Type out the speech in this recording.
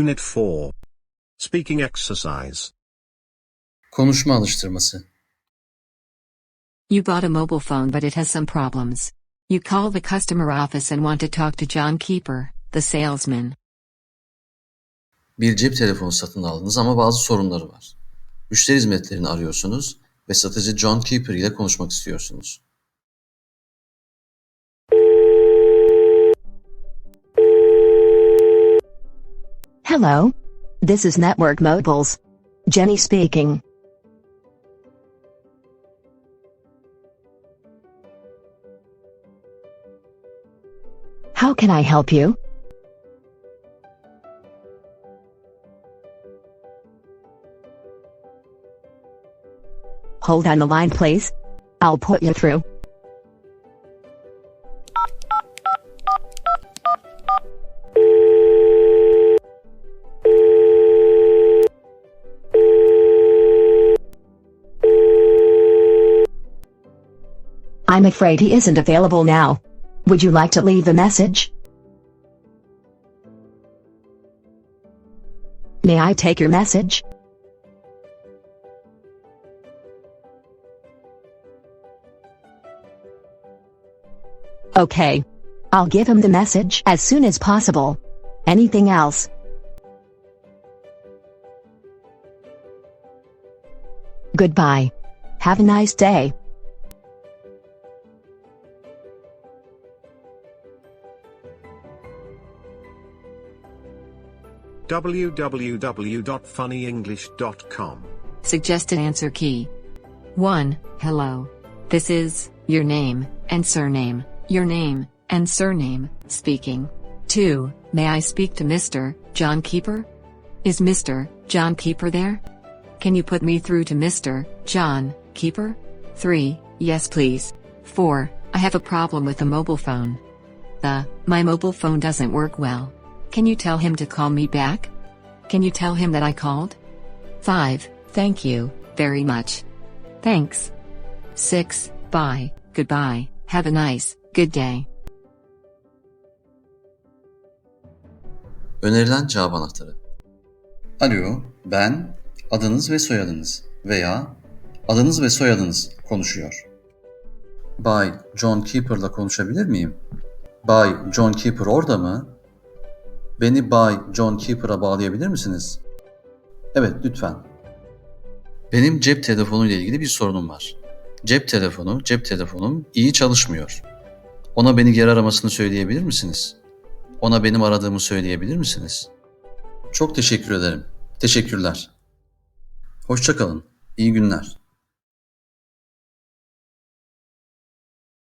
Unit 4. Speaking exercise. Konuşma alıştırması. You bought a mobile phone but it has some problems. You call the customer office and want to talk to John Keeper, the salesman. Bir cep telefonu satın aldınız ama bazı sorunları var. Müşteri hizmetlerini arıyorsunuz ve satıcı John Keeper ile konuşmak istiyorsunuz. Hello. This is Network Mobiles. Jenny speaking. How can I help you? Hold on the line, please. I'll put you through. I'm afraid he isn't available now. Would you like to leave a message? May I take your message? Okay. I'll give him the message as soon as possible. Anything else? Goodbye. Have a nice day. www.funnyenglish.com. Suggested answer key. 1. Hello. This is your name and surname, your name and surname, speaking. 2. May I speak to Mr. John Keeper? Is Mr. John Keeper there? Can you put me through to Mr. John Keeper? 3. Yes, please. 4. I have a problem with the mobile phone. The, my mobile phone doesn't work well. Can you tell him to call me back? Can you tell him that I called? 5. Thank you, very much. Thanks. 6. Bye, goodbye, have a nice, good day. Önerilen cevap anahtarı. Alo, ben, adınız ve soyadınız veya adınız ve soyadınız konuşuyor. Bay John Keeper'la konuşabilir miyim? Bay John Keeper orada mı? Beni Bay John Keeper'a bağlayabilir misiniz? Evet, lütfen. Benim cep telefonu ile ilgili bir sorunum var. Cep telefonu, cep telefonum iyi çalışmıyor. Ona beni geri aramasını söyleyebilir misiniz? Ona benim aradığımı söyleyebilir misiniz? Çok teşekkür ederim. Teşekkürler. Hoşçakalın. İyi günler.